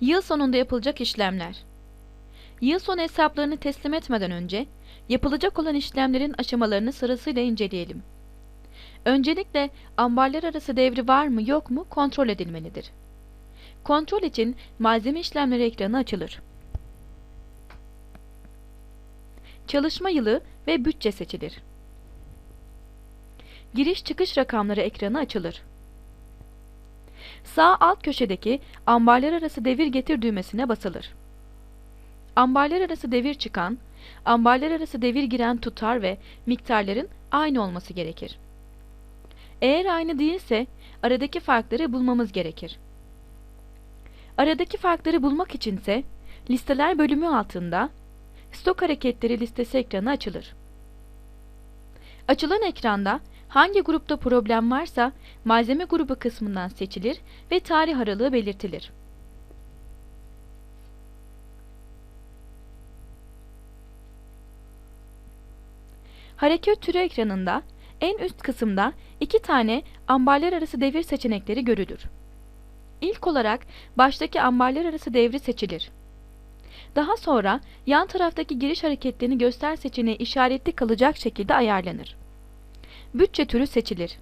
Yıl sonunda yapılacak işlemler. Yıl sonu hesaplarını teslim etmeden önce yapılacak olan işlemlerin aşamalarını sırasıyla inceleyelim. Öncelikle ambarlar arası devri var mı yok mu kontrol edilmelidir. Kontrol için malzeme işlemleri ekranı açılır. Çalışma yılı ve bütçe seçilir. Giriş çıkış rakamları ekranı açılır. Sağ alt köşedeki ambarlar arası devir getir düğmesine basılır. Ambarlar arası devir çıkan, ambarlar arası devir giren tutar ve miktarların aynı olması gerekir. Eğer aynı değilse aradaki farkları bulmamız gerekir. Aradaki farkları bulmak içinse listeler bölümü altında stok hareketleri listesi ekranı açılır. Açılan ekranda hangi grupta problem varsa malzeme grubu kısmından seçilir ve tarih aralığı belirtilir. Hareket türü ekranında en üst kısımda iki tane ambarlar arası devir seçenekleri görülür. İlk olarak baştaki ambarlar arası devri seçilir. Daha sonra yan taraftaki giriş hareketlerini göster seçeneği işaretli kalacak şekilde ayarlanır. Bütçe türü seçilir.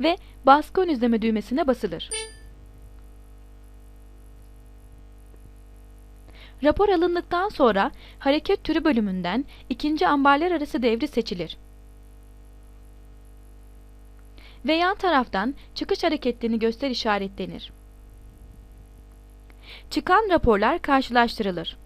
Ve baskı ön izleme düğmesine basılır. Rapor alındıktan sonra hareket türü bölümünden ikinci ambarlar arası devri seçilir. Ve yan taraftan çıkış hareketlerini göster işaretlenir. Çıkan raporlar karşılaştırılır.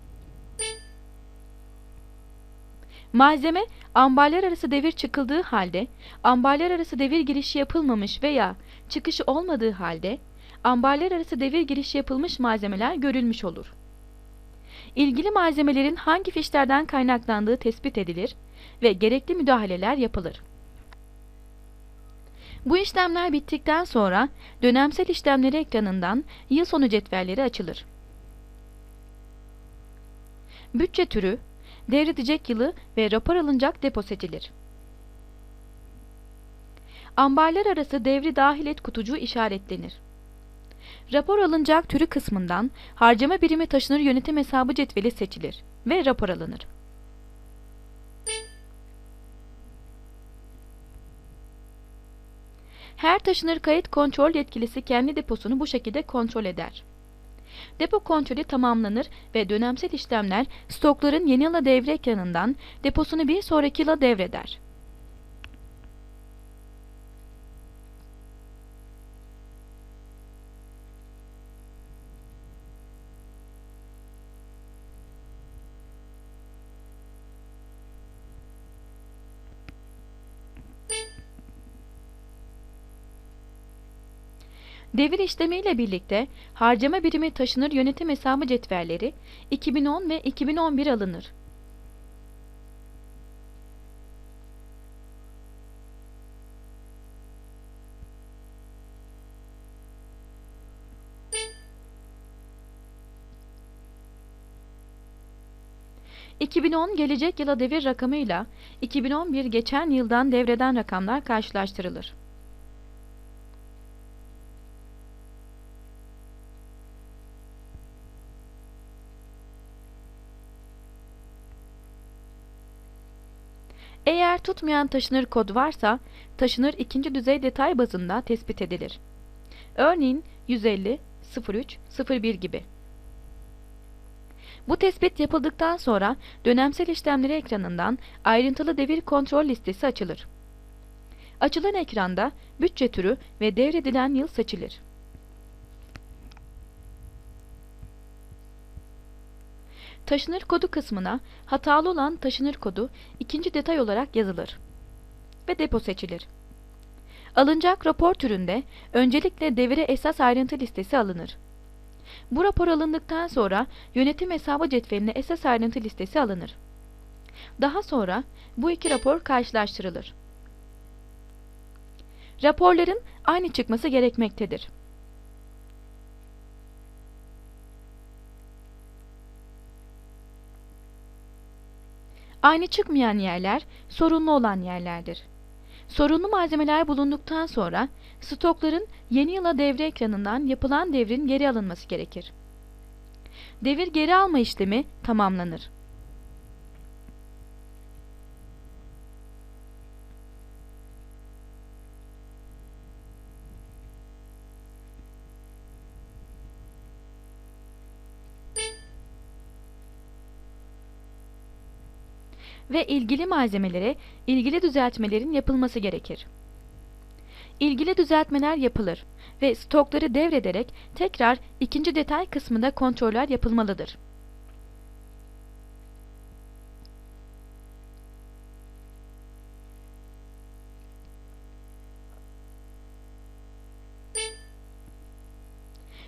Malzeme ambarlar arası devir çıkıldığı halde, ambarlar arası devir girişi yapılmamış veya çıkışı olmadığı halde, ambarlar arası devir girişi yapılmış malzemeler görülmüş olur. İlgili malzemelerin hangi fişlerden kaynaklandığı tespit edilir ve gerekli müdahaleler yapılır. Bu işlemler bittikten sonra dönemsel işlemleri ekranından yıl sonu cetvelleri açılır. Bütçe türü, devredecek yılı ve rapor alınacak depo seçilir. Ambarlar arası devri dahil et kutucuğu işaretlenir. Rapor alınacak türü kısmından harcama birimi taşınır yönetim hesabı cetveli seçilir ve rapor alınır. Her taşınır kayıt kontrol yetkilisi kendi deposunu bu şekilde kontrol eder. Depo kontrolü tamamlanır ve dönemsel işlemler stokların yeni yıla devre ekranından deposunu bir sonraki yıla devreder. Devir işlemiyle birlikte harcama birimi taşınır yönetim hesabı cetvelleri 2010 ve 2011 alınır. ...2010 gelecek yıla devir rakamıyla 2011 geçen yıldan devreden rakamlar karşılaştırılır. Eğer tutmayan taşınır kod varsa, taşınır ikinci düzey detay bazında tespit edilir. Örneğin 150, 03, 01 gibi. Bu tespit yapıldıktan sonra dönemsel işlemleri ekranından ayrıntılı devir kontrol listesi açılır. Açılan ekranda bütçe türü ve devredilen yıl seçilir. Taşınır kodu kısmına hatalı olan taşınır kodu ikinci detay olarak yazılır ve depo seçilir. Alınacak rapor türünde öncelikle devire esas ayrıntı listesi alınır. Bu rapor alındıktan sonra yönetim hesabı cetveline esas ayrıntı listesi alınır. Daha sonra bu iki rapor karşılaştırılır. Raporların aynı çıkması gerekmektedir. Aynı çıkmayan yerler sorunlu olan yerlerdir. Sorunlu malzemeler bulunduktan sonra stokların yeni yıla devre ekranından yapılan devrin geri alınması gerekir. Devir geri alma işlemi tamamlanır. Ve ilgili malzemelere ilgili düzeltmelerin yapılması gerekir. İlgili düzeltmeler yapılır ve stokları devrederek tekrar ikinci detay kısmında kontroller yapılmalıdır.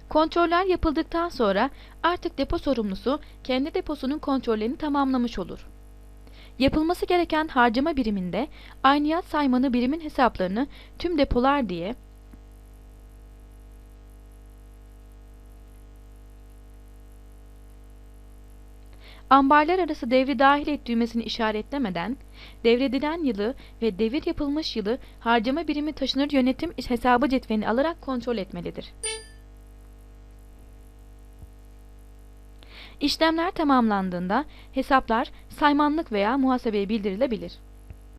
Kontroller yapıldıktan sonra artık depo sorumlusu kendi deposunun kontrollerini tamamlamış olur. Yapılması gereken harcama biriminde ayniyat saymanı birimin hesaplarını tüm depolar diye ambarlar arası devri dahil et düğmesini işaretlemeden devredilen yılı ve devir yapılmış yılı harcama birimi taşınır yönetim hesabı cetvelini alarak kontrol etmelidir. İşlemler tamamlandığında hesaplar saymanlık veya muhasebeye bildirilebilir.